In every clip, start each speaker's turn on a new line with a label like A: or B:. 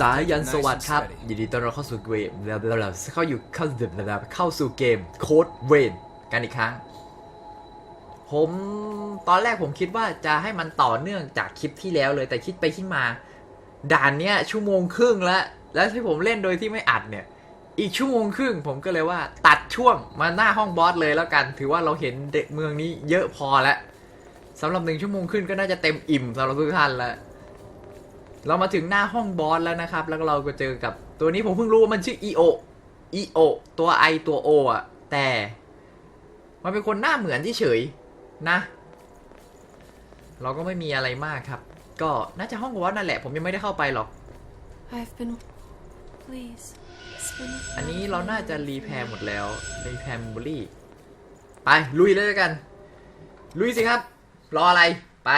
A: สายยันสวัสดิ์ครับ ยินดีต้อนรับเข้าสู่เกมแล้วแล้วเข้าอยู่เข้าแล้วเข้าสู่เกมโค้ดเวนกันอีกครั้ง ผมตอนแรกผมคิดว่าจะให้มันต่อเนื่องจากคลิปที่แล้วเลยแต่คิดไปคิดมา ด่านเนี้ยชั่วโมงครึ่งแล้ว แล้วที่ผมเล่นโดยที่ไม่อัดเนี่ย อีกชั่วโมงครึ่ง ผมก็เลยว่าตัดช่วงมาหน้าห้องบอสเลยแล้วกัน ถือว่าเราเห็นเด็กเมืองนี้เยอะพอแล้วสำหรับหนึ่งชั่วโมงครึ่งก็น่าจะเต็มอิ่มสำหรับทุกท่านแล้ว เรามาถึงหน้าห้องบอสแล้วนะครับ แล้วก็เราก็เจอกับตัวนี้ผมเพิ่งรู้ว่ามันชื่อ EO EO ตัว I ตัว O อะ แต่ มันเป็นคนหน้าเหมือนที่เฉยๆนะ เราก็ไม่มีอะไรมากครับ ก็น่าจะห้องบอสนั่นแหละ ผมยังไม่ได้เข้าไปหรอก
B: I've been. Please. It's been.
A: อันนี้เราน่าจะรีแพร์หมดแล้วรีแพร์บุรี่ไปลุยเลยแล้วกัน ลุยสิครับ รออะไรไป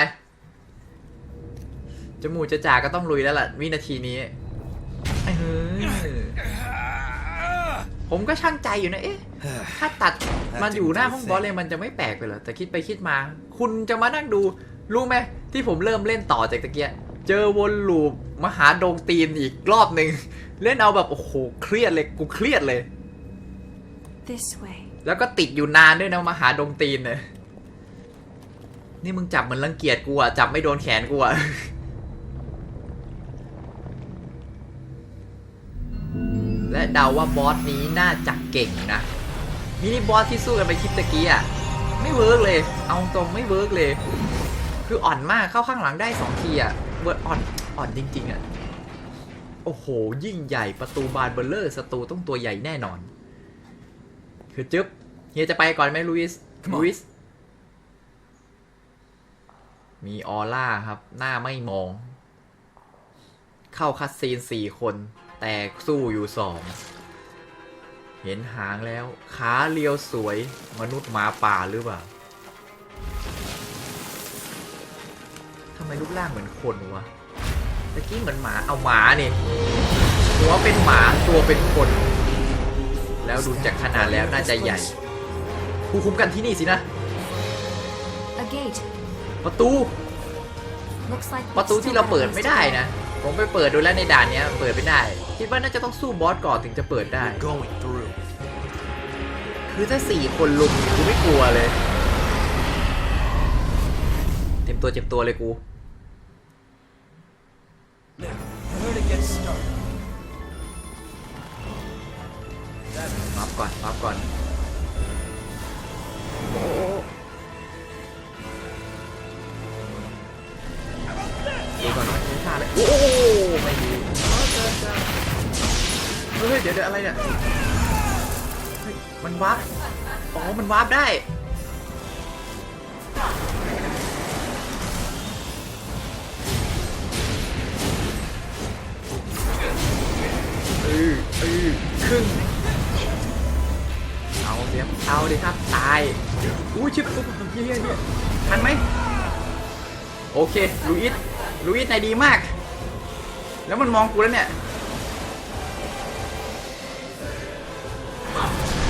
A: จมูกจะจากก็ต้องลุยแล้วล่ะวินาทีนี้เออผมก็ช่างใจอยู่นะ เอ๊ะ ถ้าตัดมันอยู่หน้าห้องบอสเลยมันจะไม่แปลกไปเหรอ แต่คิดไปคิดมา คุณจะมานั่งดู รู้ไหมที่ผมเริ่มเล่นต่อจากตะเกียเจอวนลูปมหาดงตีนอีกรอบหนึ่งเล่นเอาแบบ โอ้โห เครียดเลย กูเครียดเลย
B: This way.
A: แล้วก็ติดอยู่นานด้วยนะมหาดงตีนเนี่ยนี่มึงจับเหมือนรังเกียจกูอะจับไม่โดนแขนกูอะ และเดาว่าบอสนี้น่าจะเก่งนะมินิบอสที่สู้กันไปคลิปตะกี้อะไม่เวิร์กเลย เอาตรงไม่เวิร์กเลย คืออ่อนมากเข้าข้างหลังได้สองทีอะเวิร์ดอ่อนอ่อนจริง ๆอะโอ้โห ยิ่งใหญ่ประตูบานเบลเลอร์ศัตรูต้องตัวใหญ่แน่นอน คือจึ๊บเฮียจะไปก่อนไหมลุยส์ลุยส์มีออร่าครับ หน้าไม่มอง เข้าคัดซีนสี่คน แต่สู้อยู่สองเห็นหางแล้ว ขาเรียวสวยมนุษย์หมาป่าหรือเปล่าทำไมรูปร่างเหมือนคนวะตะกี้เหมือนหมาเอาหมาเนี่ยหัวเป็นหมาตัวเป็นคน แล้วดูจากขนาดแล้วน่าจะใหญ่ผู้คุมกันที่นี่สินะ
B: A gate.
A: ประตู
B: Looks like.
A: ประตูที่เราเปิดไม่ได้นะ ผมไปเปิดดูแล้วในด่านเนี้ยเปิดไม่ได้ คิดว่าน่าจะต้องสู้บอสก่อนถึงจะเปิดได้
C: Going through.
A: คือถ้าสี่คนลุมกูไม่กลัวเลย เต็มตัวเจ็บตัวเลยกู
C: Now, where to get started?
A: มัฟก่อนมัฟก่อน โอ้โหไม่ดีเฮ้ยเดี๋ยวเดี๋ยวอะไรเนี่ยมันวาร์ปอ๋อ มันวาร์ปได้เออเออครึ่งเอาเสียเอาดิครับ ตายอู้ชิบปุ๊บเฮียเนี่ยทันไหม โอเค ลูอิส ลูอิสนายดีมาก แล้วมันมองกูแล้วเนี่ย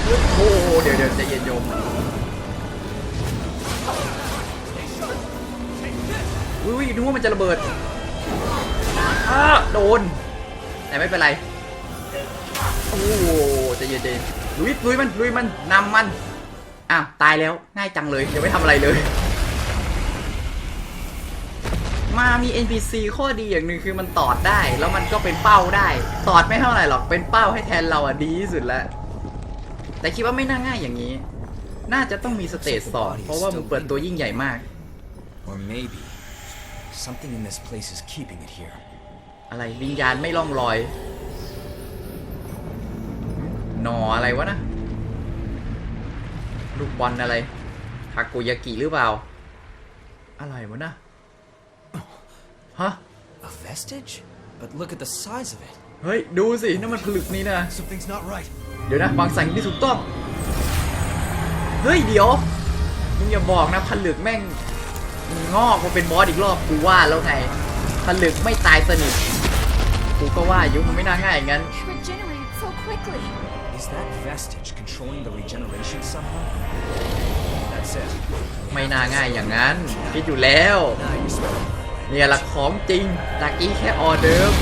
A: โอ้โหเดี๋ยวเดี๋ยวใจเย็นโยมอุ้ยนึกว่ามันจะระเบิดอ้าโดน แต่ไม่เป็นไร โอ้โหใจเย็นใจลุยลุยมันลุยมันนำมันอ้าวตายแล้วง่ายจังเลยยังไม่ทำอะไรเลย มามี NPC ข้อดีอย่างหนึ่งคือมันตอดได้ แล้วมันก็เป็นเป้าได้ ตอดไม่เท่าไหร่หรอกเป็นเป้าให้แทนเราอะดีที่สุดแล้ว แต่คิดว่าไม่น่าง่ายอย่างนี้ น่าจะต้องมีสเตจสองเพราะว่ามึงเปิดตัวยิ่งใหญ่มาก
C: Or maybe something in this place is keeping it here.
A: อะไรวิญญาณไม่ล่องรอยหนออะไรวะนะลูกบอลอะไรทาโกยากิหรือเปล่า อะไรวะนะ ฮะ
C: A vestige? But look at the size of it.
A: เฮ้ย ดูสินั่นมันผลึกนี่นะ
C: Something's not right.
A: เดี๋ยวนะวางใส่ที่ถูกต้อง เฮ้ย เดี๋ยว มึงอย่าบอกนะผลึกแม่ง งอกมาเป็นบอสอีกรอบกูว่าแล้วไงผลึกไม่ตายสนิทกูก็ว่าอยู่มันไม่น่าง่ายอย่างนั้น
B: Regenerated so quickly.
C: Is that vestige controlling the regeneration somehow? That's it.
A: ไม่น่าง่ายอย่างนั้นคิดอยู่แล้ว
C: Now you spell it.
A: เนี่ยละของจริงตะกี้แค่ออเดิร์ฟ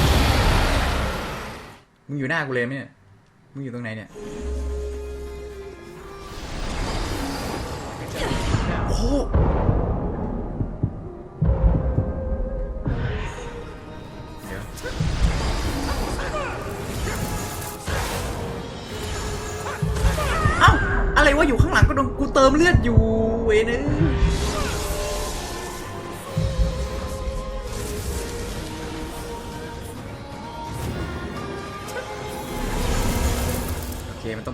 A: มึงอยู่หน้ากูเลยไหมเนี่ย มึงอยู่ตรงไหนเนี่ย โอ้เดี๋ยวเอ้า อะไรวะอยู่ข้างหลังก็โดนกูเติมเลือดอยู่เว้ยเนยโอ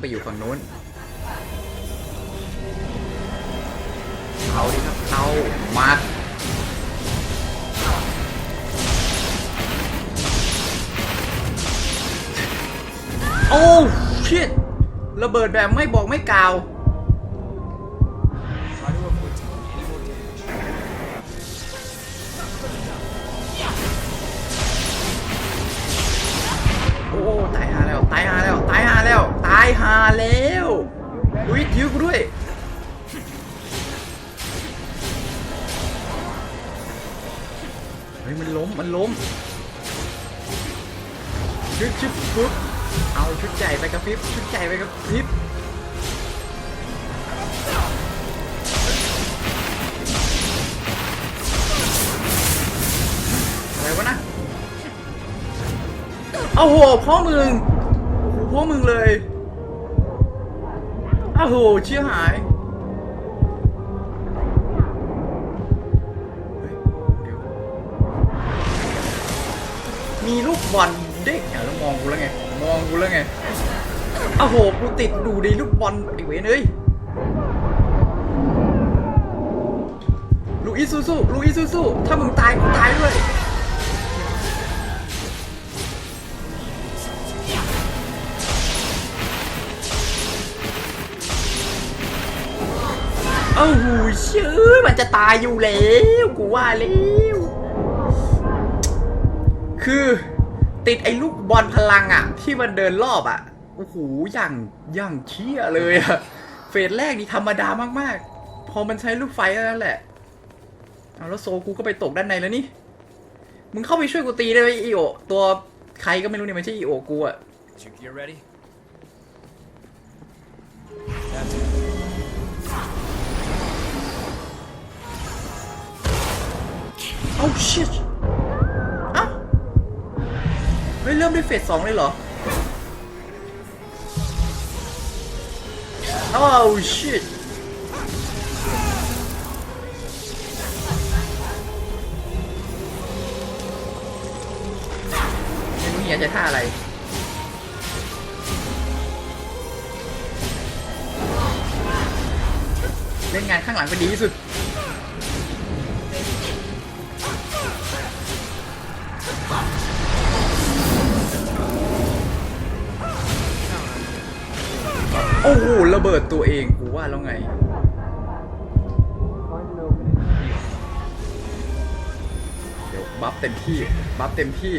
A: ต้องไปอยู่ฝั่งนู้น เอาดิครับ เอา มาโอ้ชิตระเบิดแบบไม่บอกไม่กล่าว อุ้ยยื้อกูด้วยเฮ้ยมันล้มมันล้มชึบชึบปุ๊บเอาชุดใหญ่ไปกระพริบชุดใหญ่ไปกระพริบอะไรวะนะ เอาโหพ่อมึงโอ้โหพ่อมึงเลย อ้โหเชี่ยหายมีลูกบอลเด้งอะแล้วมองกูแล้วไง มองกูแล้วไงอ้โหกูติดดูดีลูกบอลไอ้เวนเอ้ยลูอิซูซูลูอิซูซูถ้ามึงตายกูตายด้วย อ้าหูชื่อมันจะตายอยู่แล้วกูว่าแล้วคือ ติดไอ้ลูกบอลพลังอะ ที่มันเดินรอบอะโอ้โหอย่างอย่างเชี่ยเลยอะเฟสแรกนี่ธรรมดามากๆ พอมันใช้ลูกไฟแล้วแหละเอาแล้วโซกูก็ไปตกด้านในแล้วนี่มึงเข้าไปช่วยกูตีได้ไหมอีโอตัวใครก็ไม่รู้เนี่ยไม่ใช่อีโอกูอะ อาชิตอ้าเฮ้ยเริ่มด้วยเฟสสองเลยเหรอโอ้ชิตไม่รู้เฮียจะท่าอะไรเล่นงานข้างหลังเป็นดีที่สุด โอ้โหระเบิดตัวเองกูว่าแล้วไง เดี๋ยวบัฟเต็มที่ บัฟเต็มที่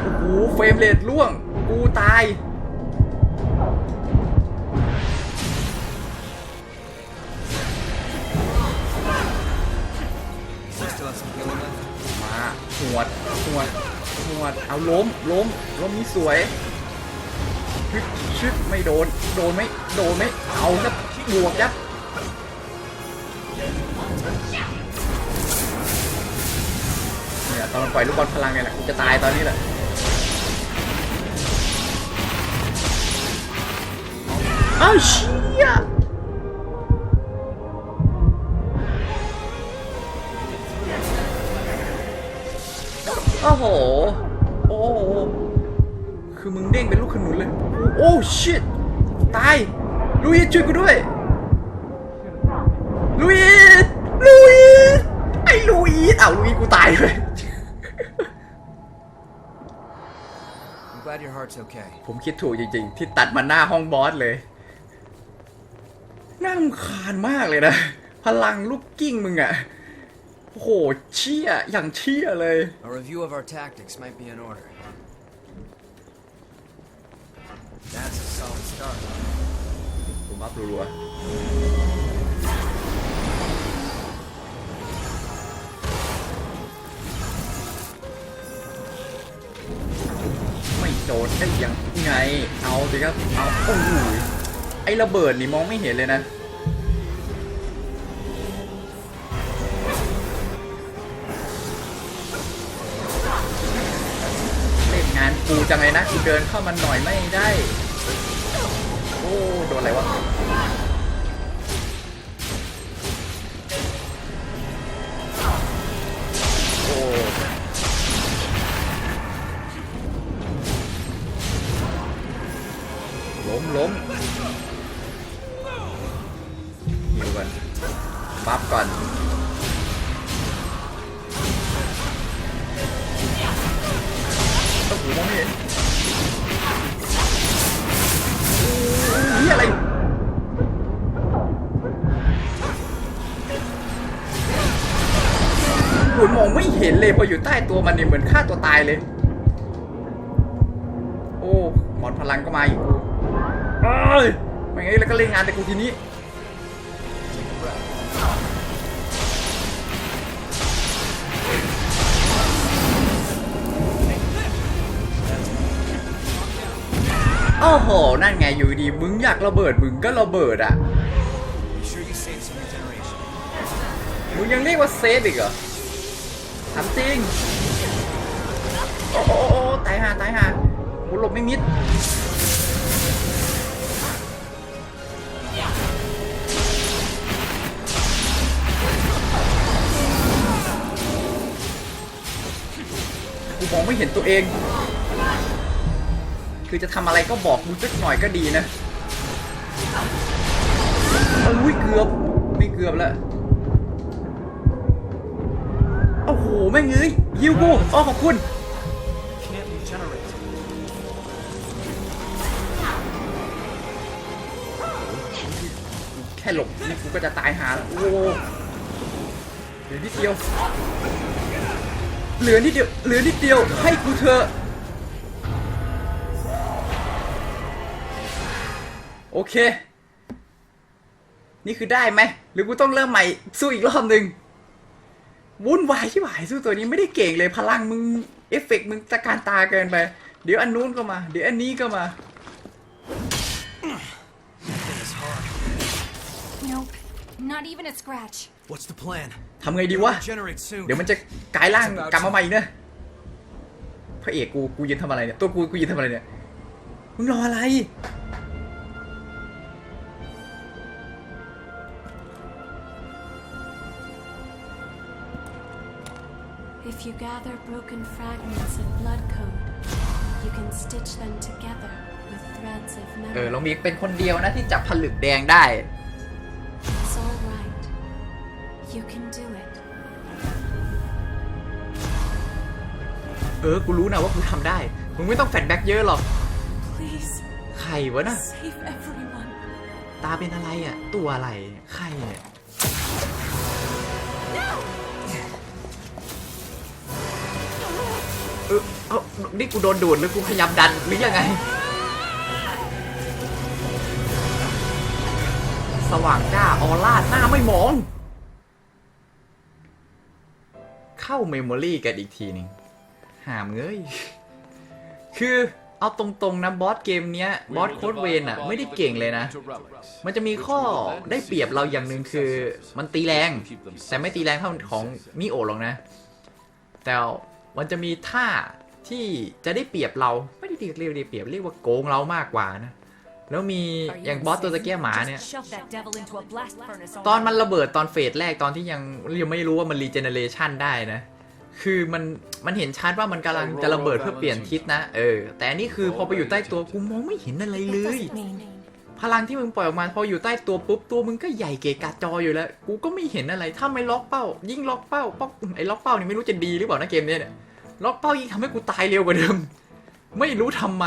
A: โอ้โหเฟรมเรทล่วง กูตาย วดเอาล้มล้มล้มนี้สวยชึบชึบไม่โดน โดนไหมโดนไหมเอาครับบวกยับเนี่ยตอนมันปล่อยลูกบอลพลังเนี่ยแหละกูจะตายตอนนี้แหละอ้าวเชี่ยโอ้โห โอ้ชิตตายลุยช่วยกูด้วยลุยลุยไอ้ลุยอ้าวลุยกูตายเลย
C: I'm glad your heart's okay.
A: ผมคิดถูกจริงๆ ที่ตัดมาหน้าห้องบอสเลย น่ารำคาญมากเลยนะ พลังลูกกิ้งมึงอะโอ้โหเชี่ยอย่างเชี่ยเลย
C: A review of our tactics might be in order. That's a solid start.
A: ผมอัพรัวๆไม่โดนได้ยังไง เอาสิครับ เอา โอ้โไอระเบิดนี่มองไม่เห็นเลยนะานกูจังเลยนะกูเดินเข้ามันหน่อยไม่ได้ โอ้ โดนอะไรวะ มันเนี่ยเหมือนฆ่าตัวตายเลย โอ้หมอนพลังก็มาอีกกูเอ้ยไม่งั้นแล้วก็เล่นงานแต่กูทีนี้โอ้โห นั่นไงอยู่ดี มึงอยากระเบิด มึงก็ระเบิดอะ
C: You sure you saved some regeneration?
A: มึงยังเรียกว่าเซฟอีกเหรอถามจริง โอ้โตายห่าตายห่ากูหลบไม่มิดกูมองไม่เห็นตัวเอง คือจะทำอะไรก็บอกกูสักหน่อยก็ดีนะอุ้ยเกือบ ไม่เกือบแล้วโอ้โห แม่งเอ้ยฮิวกูอ๋อขอบคุณ ค่หลบนี่กูก็จะตายหาแล้วโอ้โหเหลือนิดเดียว เหลือนิดเดียว เหลือนิดเดียว ให้กูเถอะโอเค นี่คือได้ไหม หรือกูต้องเริ่มใหม่สู้อีกรอบหนึ่งวุ่นวายชิบหายสู้ตัวนี้ไม่ได้เก่งเลยพลังมึง เอฟเฟกต์มึงตะการตาเกินไป เดี๋ยวอันนู้นก็มา เดี๋ยวอันนี้ก็มา
B: Not even a scratch.
C: What's the plan?
A: ทำไงดีวะ
C: Regenerate soon.
A: เดี๋ยวมันจะกลายร่างกลับมาใหม่อีกนะพระเอกกูกูยืนทำอะไรเนี่ยตัวกูกูยืนทำอะไรเนี่ยมึงรออะไร
B: If you gather broken fragments of blood code, you can stitch them together with threads of
A: เออ
B: memory.
A: เรามีเป็นคนเดียวนะที่จับผลึกแดงได้
B: It's all right. You can do it.
A: เออ กูรู้นะว่ากูทำได้ มึงไม่ต้องแฟลชแบ็กเยอะหรอก
B: Please
A: ใครวะนะ
B: save everyone.
A: ตาเป็นอะไรอะ ตัวอะไร ใครเนี่ย เออเอานี่กูโดนดูดหรือกูพยายามดันหรือยังไง สว่างจ้าออร่าหน้าไม่มอง เข้าเมมโมรี่กันอีกทีหนึ่งหามเงยคือเอาตรงๆนะบอสเกมเนี้ยบอสโคดเวนอะไม่ได้เก่งเลยนะ มันจะมีข้อได้เปรียบเราอย่างหนึ่งคือ มันตีแรง แต่ไม่ตีแรงเท่าของมิโอหรอกนะ แต่มันจะมีท่าที่จะได้เปรียบเราไม่ได้เรียกเรียกเปรียบเรียกว่าโกงเรามากกว่านะ แล้วมีอย่างบอสตัวตะเกียหมาเนี่ย
D: Shove that devil into a blast furnace
A: ตอนมันระเบิดตอนเฟสแรกตอนที่ยังยังไม่รู้ว่ามันรีเจเนเรชันได้นะ คือมันมันเห็นชัดว่ามันกำลังจะระเบิดเพื่อเปลี่ยนทิศนะ เออ แต่อันนี่คือพอไปอยู่ใต้ตัวกูมองไม่เห็นอะไรเล
B: It
A: ย
B: doesn't mean
A: พลังที่มึงปล่อยออกมาพออยู่ใต้ตัวปุ๊บตัวมึงก็ใหญ่เกะกะจออยู่แล้ว กูก็ไม่เห็นอะไร ถ้าไม่ล็อกเป้า ยิ่งล็อกเป้าป้องไอ้ล็อกเป้านี่ไม่รู้จะดีหรือเปล่านะเกมเนี้ยเนี่ยล็อกเป้ายิ่งทำให้กูตายเร็วกว่าเดิม ไม่รู้ทำไม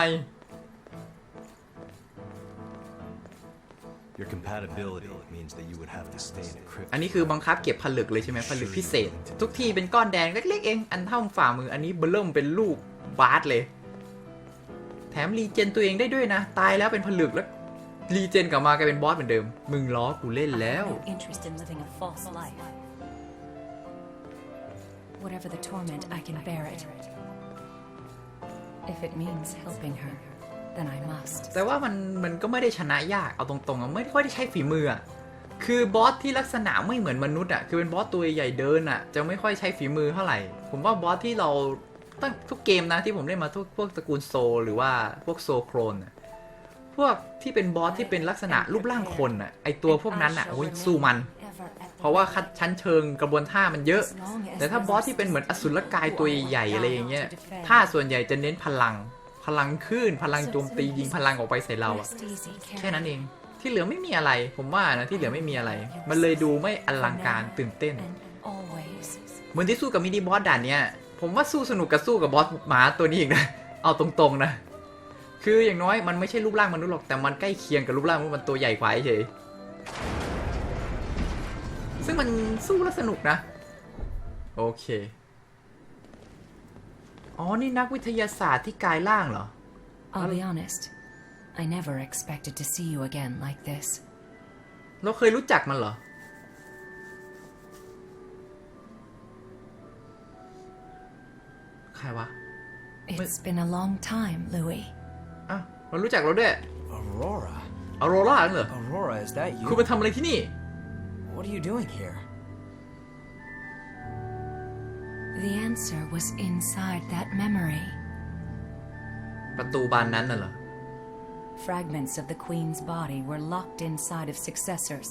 E: Your compatibility means that you would have to stay in a crypt.
A: อันนี้คือบังคับเก็บผลึกเลยใช่ไหมผลึกพิเศษ ทุกที่เป็นก้อนแดงเล็กๆเอง อันเท่าฝ่ามือ อันนี้เบลเริ่มเป็นลูกบาสเลย แถมรีเจนตัวเองได้ด้วยนะ ตายแล้วเป็นผลึกแล้วรีเจนกลับมากลายเป็นบอสเหมือนเดิม มึงล้อกูเล่นแล้ว
D: no interest in living a false life. Whatever the torment, I can bear it. If it means helping her, then I must.
A: แต่ว่ามันมันก็ไม่ได้ชนะยากเอาตรงๆอะไม่ค่อยได้ใช้ฝีมืออะคือบอสที่ลักษณะไม่เหมือนมนุษย์อะคือเป็นบอสตัวใหญ่ๆเดินอะจะไม่ค่อยใช้ฝีมือเท่าไหร่ ผมว่าบอสที่เราตั้งทุกเกมนะที่ผมเล่นมาทุกพวกตระกูลโซลหรือว่าพวกโซโครนอะพวกที่เป็นบอสที่เป็นลักษณะรูปร่างคนอะไอตัวพวกนั้นอะโอ้ยสู้มัน เพราะว่าคัดชั้นเชิงกระบวนท่ามันเยอะ แต่ถ้าบอสที่เป็นเหมือนอสุรกายตัวใหญ่ๆอะไรอย่างเงี้ยท่าส่วนใหญ่จะเน้นพลัง พลังคลื่นพลังโจมตียิงพลังออกไปใส่เราอะ
B: Rest easy,
A: แค่
B: Karen.
A: นั้นเองที่เหลือไม่มีอะไร ผมว่านะที่เหลือไม่มีอะไร มันเลยดูไม่อลังการตื่นเต้น
D: And always.
A: เหมือนที่สู้กับมินิบอสด่านเนี้ยผมว่าสู้สนุกกับสู้กับบอสหมาตัวนี้อีกนะเอาตรงๆนะคืออย่างน้อยมันไม่ใช่รูปร่างมนุษย์หรอกแต่มันใกล้เคียงกับรูปร่างมนุษย์มันตัวใหญ่กว่าเฉยซึ่งมันสู้แล้วสนุกนะ โอเค อ๋อ นี่นักวิทยาศาสตร์ที่กายร่างเหรอ
D: I'll be honest. I never expected to see you again like this.
A: เราเคยรู้จักมันเหรอ ใครวะ
D: It's been a long time, Louis.
A: อ้าวเรารู้จักเราด้วย
C: Aurora?
A: ออโรราเหรอ
C: Aurora, is that
A: คุณ
C: you?
A: มาทำอะไรที่นี่
C: What are you doing here?
D: The answer was inside that memory.
A: ประตูบานนั้นน่ะเหรอ
D: Fragments of the Queen's body were locked inside of successors.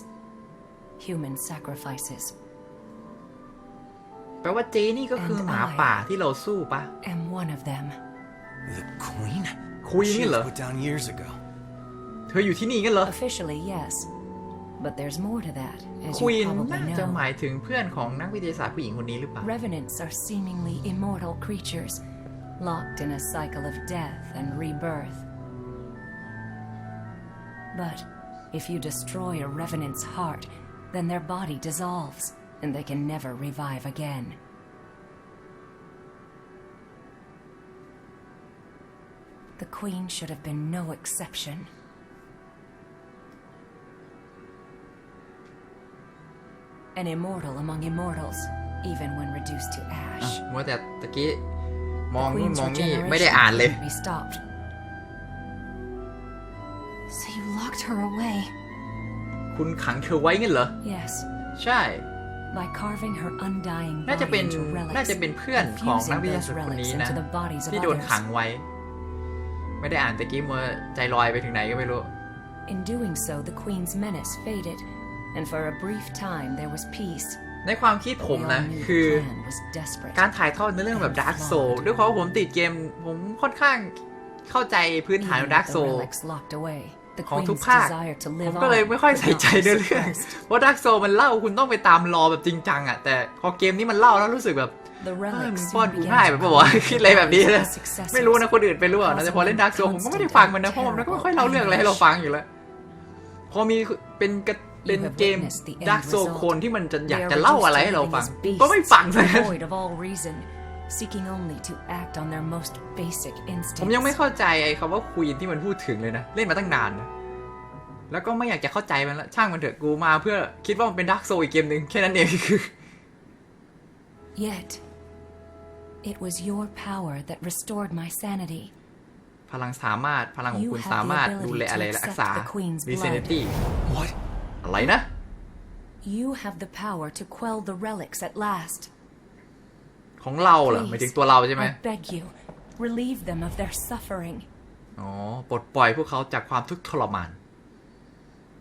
D: Human sacrifices.
A: แปลว่าเจนี่ก็คือ
D: And
A: หมา
D: I
A: ป่าที่เราสู้ปะ
D: Am one of them.
E: The Queen?
A: Queen
E: She was
A: เหรอ
E: put down years ago.
A: เธออยู่ที่นี่กันเหรอ
D: Officially, yes. But there's more to that, as
A: ควี
D: you
A: น
D: probably
A: น่าจะ
D: know.
A: หมายถึงเพื่อนของนักวิทยาศาสตร์ผู้หญิงคนนี้หรือเปล่า
D: Revenants are seemingly immortal creatures, locked in a cycle of death and rebirth. But if you destroy a revenant's heart, then their body dissolves, and they can never revive again. The Queen should have been no exception. An immortal among immortals, even when reduced to
A: อ่ะ
D: ash.
A: มัวแต่ตะกี้ มอง
D: The
A: นู่น
D: Queen's
A: มองนี่
D: regeneration
A: ไม่ได้อ่านเลย
D: couldn't be stopped.
B: So you locked her away.
A: คุณขังเธอไว้งั้นเหรอ
D: Yes,
A: ใช่
D: by carving her undying
A: น่าจะ
D: body
A: เป็น
D: into
A: น่า
D: relics,
A: จะเป็นเพื่อนของนัก
D: infusing
A: วิทยา
D: those
A: ศาสตร์คน
D: relics
A: นี้นะ
D: into the bodies of
A: ที่โดน
D: others.
A: ขังไว้ ไม่ได้อ่านตะกี้มัวใจลอยไปถึงไหนก็ไม่รู้
D: In doing so, the Queen's menace faded, and for a brief time there was peace.
A: ในความคิดผม
D: We
A: นะ
D: all knew
A: คือ
D: the plan was desperate.
A: การถ่ายทอดในเรื่องแบบ Dark Soul ด้วยความว่าผมติดเกม ผมค่อนข้างเข้าใจพื้นฐานของ
D: Even
A: Dark
D: with the
A: Soul
D: relics locked away, the
A: ของทุก
D: Queen's
A: ภาค
D: desire to
A: ผม
D: live
A: ก็เลย
D: on
A: ไม่ค่อย
D: could
A: ใส่
D: not
A: ใจ
D: be
A: ในเรื่อง
D: suppressed.
A: ว่า Dark Soul มันเล่าคุณต้องไปตามรอแบบจริงจังอะแต่พอเกมนี้มันเล่าแล้วรู้สึกแบบ
D: The
A: เฮ้ย
D: relics
A: มึง
D: soon
A: ป้อนกู
D: began
A: ง่าย
D: to
A: ไปปะวะ
D: hum
A: คิดอะไรแบบนี้
D: with
A: นะ
D: the successors,
A: ไม่รู้นะคนอื่นไปรู้อะนะแต่พอเล่น Dark Soul ผมก็ไม่ได้ฟังมันนะเพราะมันก็ไม่ค่อยเล่าเรื่องอะไรให้เราฟังอยู่แล้วพอมีเป็นกระ เป็นเกม Dark Soul คนที่มันจะอยาก
D: They
A: จะ
D: are
A: เล่าอะไร
D: reduced
A: ให้
D: to
A: เรา
D: living
A: ฟัง
D: as
A: ก็ไม่ฟัง
D: beasts,
A: ซะงั้น
D: devoid of all reason, seeking only to act on their most basic
A: ผมยังไม่
D: instincts.
A: เข้าใจไอ้คำว่าควีนที่มันพูดถึงเลยนะ เล่นมาตั้งนานนะแล้วก็ไม่อยากจะเข้าใจมันละช่างมันเถอะกูมาเพื่อคิดว่ามันเป็นดักโซอีกเกมหนึ่งแค่นั้นเองคือ
D: Yet, it was your power that restored my sanity.
A: พลังสามารถ พลังของ
D: You
A: คุณ
D: have the
A: สามารถ
D: ability
A: ดูแลอะไร
D: to
A: รัก
D: accept
A: ษา
D: the Queen's blood.
A: Vicinity
E: What?
A: อะไรนะ
D: You have the power to quell the relics at last.
A: ของเราเหรอ
D: Please,
A: หมายถึงตัวเราใช่ไหม
D: I beg you, relieve them of their suffering.
A: อ๋อ ปลดปล่อยพวกเขาจากความทุกข์ทรมาน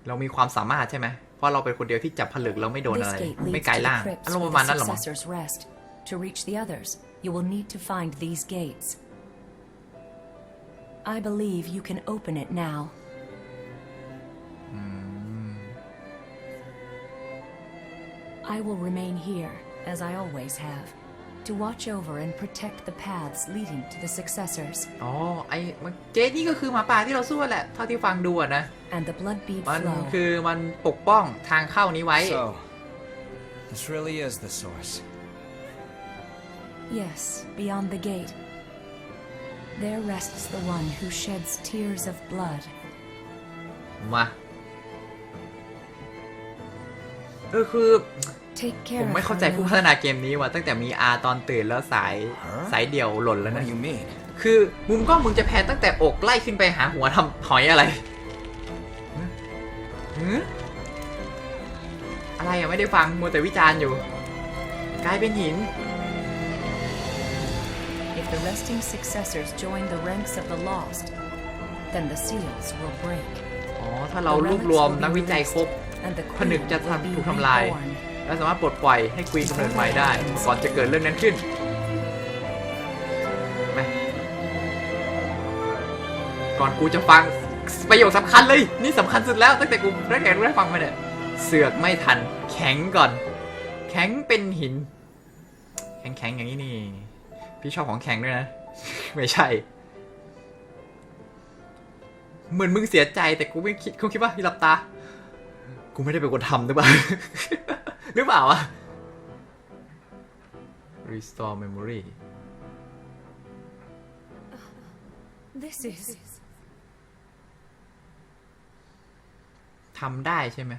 A: เรามีความสามารถใช่ไหม เพราะเราเป็นคนเดียวที่จับผลึกแล้วไม่โดน
D: This
A: อะไร
D: gate
A: ไม่
D: leads
A: กลาย
D: to
A: ร่า
D: the
A: ง
D: crypts
A: อารมณ์ป
D: where
A: ระมาณ
D: the
A: นั้นเหรอมั้ง
D: successors rest. To reach the others, you will need to find these gates. I believe you can open it now. I will remain here, as I always have, to watch over and protect the paths leading to the successors.
A: อ๋อ ไอ้มันเจนี่ก็คือหมาป่าที่เราสู้แหละ เท่าที่ฟังดูอะนะ
D: And the blood bead
A: มัน
D: flow.
A: คือมันปกป้องทางเข้านี้ไว้
C: So, this really is the source.
D: Yes, beyond the gate. There rests the one who sheds tears of blood.
A: มา เออคือ
D: Take
A: ผ
D: care
A: ม
D: of
A: ไม่เข้า
D: her,
A: ใจผู้
D: Louis.
A: พัฒนาเกมนี้ว่ะตั้งแต่มีอาตอนตื่นแล้วสาย
C: Huh?
A: สายเดี่ยวหล่นแล้ว
C: What
A: นะ
C: do you mean?
A: คือมุมกล้องมึงจะแพนตั้งแต่อกไล่ขึ้นไปหาหัวทำหอยอะไรหืออะไรอะไม่ได้ฟังมัวแต่วิจารณ์อยู่ กลายเป็นหิน
D: If the resting successors join the ranks of the lost, then the seals will break.
A: อ๋อถ้าเรา
D: The
A: รวบ
D: relics
A: รวม
D: will be
A: นักวิจัยครบ
D: released, and the
A: ผนึก
D: queen
A: จะ
D: will be
A: ถูกทำลาย
D: reborn.
A: และสามารถปลดปล่อยให้ควีนกำเนิดใหม่ได้ ก่อนจะเกิดเรื่องนั้นขึ้นไปก่อนกูจะฟังประโยคสำคัญเลย นี่สำคัญสุดแล้วตั้งแต่กูแรกๆกูได้ฟังมาเนี่ย เสือกไม่ทัน แข็งก่อน แข็งเป็นหิน แข็งแข็งๆอย่างนี้นี่ พี่ชอบของแข็งด้วยนะ ไม่ใช่เหมือนมึงเสียใจแต่กูไม่คิดกูคิดว่าที่หลับตา กูไม่ได้เป็นคนทำหรือเปล่า หรือเปล่าวะ restore memory
D: This is
A: ทำได้ใช่ไหม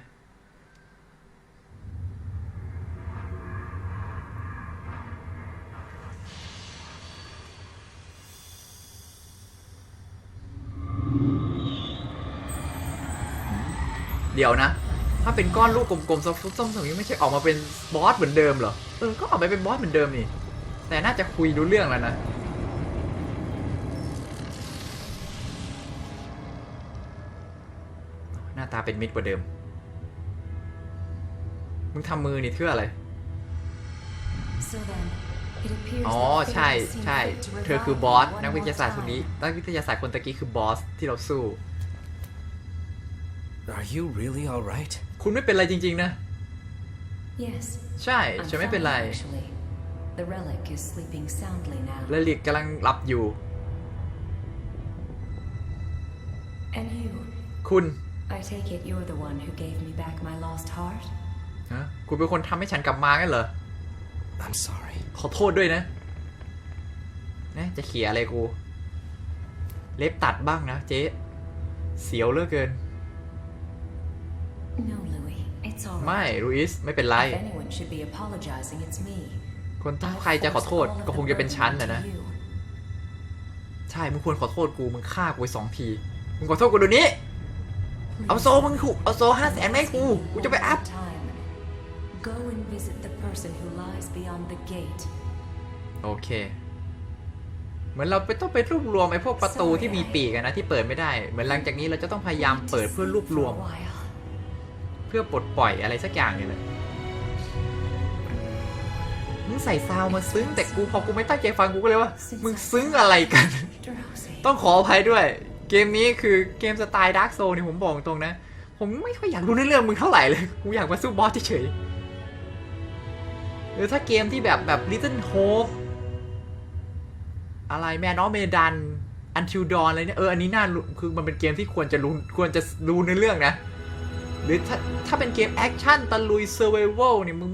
A: เดี๋ยวนะ ถ้าเป็นก้อนลูกกลมๆส้มๆอย่างนี้ไม่ใช่ออกมาเป็นบอสเหมือนเดิมเหรอเออก็ออกไปเป็นบอสเหมือนเดิมนี่แต่น่าจะคุยรู้เรื่องแล้วนะหน้าตาเป็นมิตรกว่าเดิม มึงทำมือนี่เพื่ออะไร
D: so then. It appears
A: อ๋อ
D: that fate
A: ใช่
D: has seen
A: ใช่
D: fit to
A: เธอคือ
D: revive
A: บอส
D: one
A: นักวิทยาศาสตร์
D: more
A: คนนี้
D: time.
A: นักวิทยาศาสตร์คนตะกี้คือบอสที่เราสู้
E: Are you really alright?
A: คุณไม่เป็นไรจริง ๆ นะ
D: Yes.
A: ใช่
D: I'm
A: ฉันไม่เป็นไร
D: fine, actually. The relic is sleeping soundly now.
A: และลิกกำลังหลับอยู่
D: And you,
A: คุณ
D: I take it you're the one who gave me back my lost heart?
A: ฮะคุณเป็นคนทำให้ฉันกลับมางั้นเหรอ
E: I'm sorry.
A: ขอโทษด้วยนะนะจะเขี่ยอะไรกู เล็บตัดบ้างนะเจ๊ เสียวเหลือเกิน ไม่
D: right.
A: รูอิสไม่เป็นไร
D: If anyone should be apologizing, it's me.
A: คนถ้า
D: I'll
A: ใครจะขอ
D: force
A: โทษ
D: all of
A: ก็
D: the
A: คงจะเป็น
D: burden
A: ฉันแหละ
D: onto
A: นะ
D: you.
A: ใช่ มึงควรขอโทษกู มึงฆ่ากูไปสองที มึงขอโทษกูเดี๋ยวนี้ เอาโซมึงถูกเอาโซห้าแสนแม่กู กูจะไปอัพ
D: Time. Go and visit the person who lies beyond the gate.
A: โอเค เหมือนเราไปต้องไปรวบรวมไอ้พวกประตูที่มีปีกอะนะที่เปิดไม่ได้ เหมือนหลังจากนี้เราจะต้องพยายามเปิดเพื่อรวบรวม
D: For a while.
A: เพื่อปลดปล่อยอะไรสักอย่างเนี่ยแหละมึงใส่ซาวมาซึ้งแต่กูพอกูไม่ตั้งใจฟังกูก็เลยว่า มึงซึ้งอะไรกัน ต้องขออภัยด้วย เกมนี้คือเกมสไตล์ดาร์กโซนี่ผมบอกตรงนะ ผมไม่ค่อยอยากรู้ในเรื่องมึงเท่าไหร่เลย กูอยากมาสู้บอสเฉยๆหรือถ้าเกมที่แบบแบบ Little Hope อะไรแมนอ f เมดัน Until Dawn อะไรเนี่ยเอออันนี้น่าคือมันเป็นเกมที่ควรจะรู้ควรจะรู้ในเรื่องนะ หรือถ้าถ้าเป็นเกมแอคชั่นตะลุยเซอร์ไวเวลเนี่ยมึง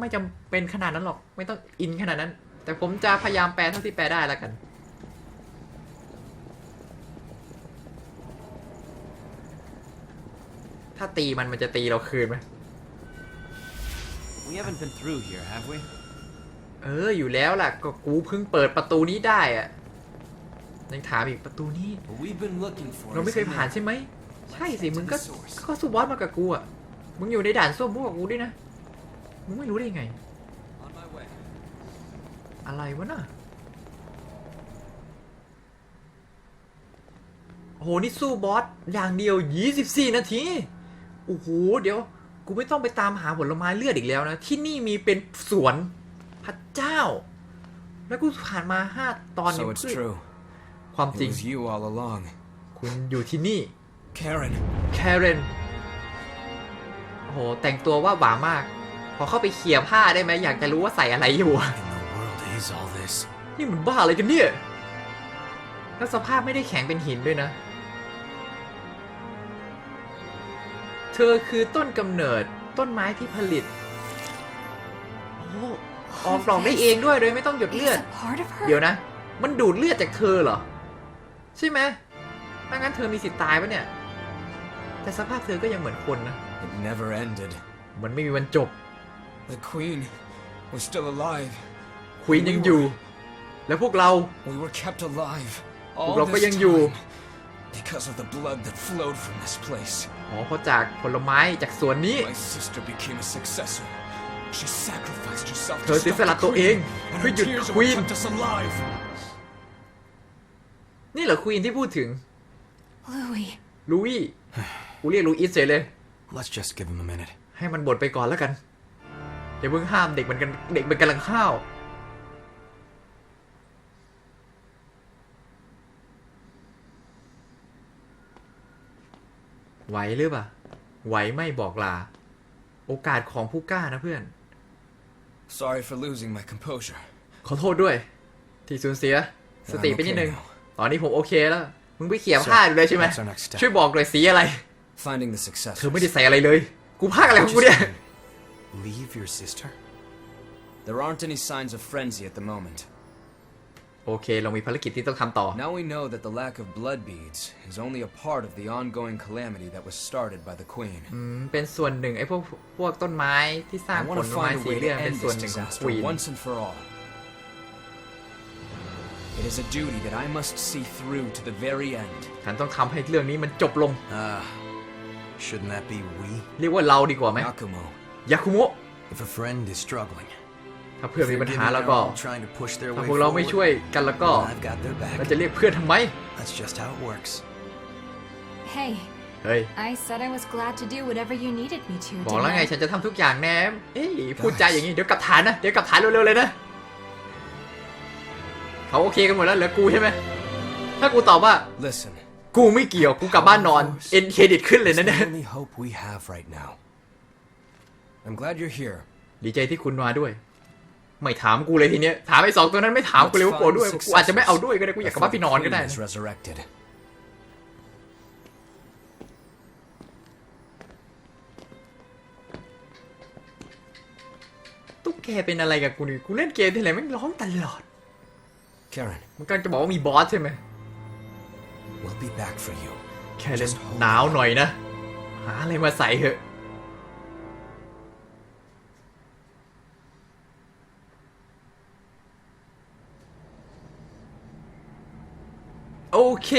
A: ไม่จำเป็นขนาดนั้นหรอก ไม่ต้องอินขนาดนั้น แต่ผมจะพยายามแปลเท่าที่แปลได้แล้วกัน ถ้าตีมันมันจะตีเราคืนไหม
C: We haven't been through here, have we?
A: เออ อยู่แล้วล่ะ ก็กูเพิ่งเปิดประตูนี้ได้อะยังถามอีกประตูนี้
C: What we've been looking for
A: เราไม่
C: is
A: เคย
C: in
A: ผ่าน
C: there.
A: ใช่ไหม ใช่สิ มึงก็ก็สู้บอสมากับกูอะ มึงอยู่ในด่านส้มพวกบกูด้วยนะ มึงไม่รู้ได้ยังไง
C: On my way.
A: อะไรวะน่ะโอ้โห นี่สู้บอสอย่างเดียว 24 นาที โอ้โห เดี๋ยว กูไม่ต้องไปตามหาผลไม้เลือดอีกแล้วนะ ที่นี่มีเป็นสวน พระเจ้า แล้วกูผ่านมา 5 ตอน
E: So
A: นี้
E: it's true.
A: ความ
E: It
A: จริง
E: was you all along.
A: คุณอยู่ที่นี่
E: Karen.
A: แคเรนโอ้โห แต่งตัวว่าหวามาก พอเข้าไปเคลียร์ผ้าได้ไหมอยากจะรู้ว่าใส่อะไรอยู่อะ
E: In the world is all this?
A: นี่มันบ้าอะไรกันเนี่ย แล้วสภาพไม่ได้แข็งเป็นหินด้วยนะ เธอคือต้นกำเนิดต้นไม้ที่ผลิต โอ้ออกดอกได้เองด้วยโดยไม่ต้องหยดเลือด
B: It's a part of her?
A: เดี๋ยวนะ มันดูดเลือดจากเธอเหรอ ใช่ไหมถ้างั้นเธอมีสิทธิ์ตายปะเนี่ย แต่สภาพเธอก็ยังเหมือนคนนะ
E: It never ended.
A: มันไม่มีวันจบ
E: The Queen was still alive.
A: ควีนยังอยู่ แล้วพวกเรา
C: We were kept alive
A: พวก
C: all
A: เราก็
C: this
A: ยังอยู่
C: time because of the blood that flowed from this place.
A: อ๋อเพราะจากผลไม้จากสวนนี้
C: My sister became a successor. She sacrificed herself
A: เธ
C: to
A: อเสีย
C: stop
A: สละ
C: the
A: ตัวเอง
C: queen, and
A: เพื่อ
C: her
A: หยุด
C: tears
A: ควี
C: have
A: น
C: kept us alive.
A: นี่เหรอควีนที่พูดถึง
B: Louis.
A: ลูอี้ กูเรียกลูอิสเฉยเลย
E: Let's just give him a minute.
A: ให้มันบดไปก่อนแล้วกันอย่าเพิ่งห้ามเด็กมันกันเด็กมันกำลังข้าวไหวหรือเปล่าไหวไม่บอกลา โอกาสของผู้กล้านะเพื่อน
C: Sorry for losing my composure.
A: ขอโทษด้วย ที่สูญเสีย สติไปนิดนึง ตอนนี้ผมโอเคแล้ว มึงไปเขียนผ้าอยู่เลยใช่ไหม
E: what's our next step?
A: ช่วยบอกหน่อยสีอะไร
C: Finding the
A: เธ
C: successor.
A: อไม่ได้ใส่อะไรเลย กูพากอะไรของกูเนี่ย
E: Leave your sister?
C: There aren't any signs of frenzy at the moment.
A: โอเค เรามีภารกิจที่ต้องทำต่อ
C: Now we know that the lack of blood beads is only a part of the ongoing calamity that was started by the Queen.
A: อืมเป็นส่วนหนึ่งไอ้พวกพวกต้นไม้ที่สร้าง
C: I
A: ผ
C: want
A: ล
C: to
A: ไม้
C: find a
A: สี
C: way
A: เลื
C: to
A: อดเป็น
C: end
A: ส่วน
C: this
A: หนึ่งของ
C: disaster
A: ควีน
C: once and for all. It is a duty that I must see through to the very end.
A: ฉันต้องทำให้เรื่องนี้มันจบลง
E: Ah, shouldn't that be we?
A: เรียกว่าเราดีกว่าไหม
C: Yakumo,
A: ยาคุโมะ
E: If a friend is struggling,
A: ถ้าเพื่อน
E: if
A: มี
E: they're
A: ปัญ
E: giving
A: หาแล้ว
E: their
A: ก็
E: all trying to push their
A: ถ้า
E: way
A: พวกเราไม่ช่วย
E: forward,
A: กันแล้วก็
E: then I've got their
A: เรา
E: back.
A: จะเรียกเพื่อนทำไม
E: That's just how it works.
F: Hey,
A: เฮ้ย
F: I said I was glad to do whatever you needed me to.
A: บอกแล้ว
F: didn't
A: ไง
F: I?
A: ฉันจะทำทุกอย่างแนมเอ้ยพูดใจาอย่างนี้ เดี๋ยวกลับฐานนะ เดี๋ยวกลับฐานเร็วๆเลยนะ เขาโอเคกันหมดแล้วเหลือกูใช่ไหม ถ้ากูตอบว่า
C: listen.
A: กูไม่เกี่ยวกูกลับบ้านนอนเอ็นเครดิตขึ้นเลย
C: It's
A: นะ
C: the
A: เนี่ย
C: only hope we have right now. I'm glad you're here.
A: ดีใจที่คุณมาด้วย ไม่ถามกูเลยทีเนี้ยถามไอ้สองตัวนั้นไม่ถามกูเลยว่ากูเอาด้วยกูอาจจะไม่เอาด้วยก็ได้กูอยากกลับบ้านไปนอนก็ได้
C: Queen
A: นะ
C: is resurrected.
A: ตุ๊กแกเป็นอะไรกับกูนี่กูเล่นเกมที่ไหนไม่งร้องตลอด
C: Karen,
A: มันกำลังจะบอกว่ามีบอสใช่ไหม
C: we'll be back for you.
A: แค่เล่น
C: Just hold
A: หนาวหน่อยนะ หาอะไรมาใส่เถอะ โอเค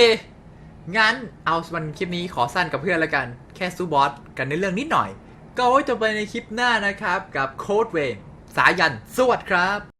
A: งั้นเอาวันคลิปนี้ขอสั้นกับเพื่อนละกัน แค่ซูบอสกันในเรื่องนิดหน่อย ก็ไว้จะไปในคลิปหน้านะครับ กับโค้ดเวนสายัน สวัสดีครับ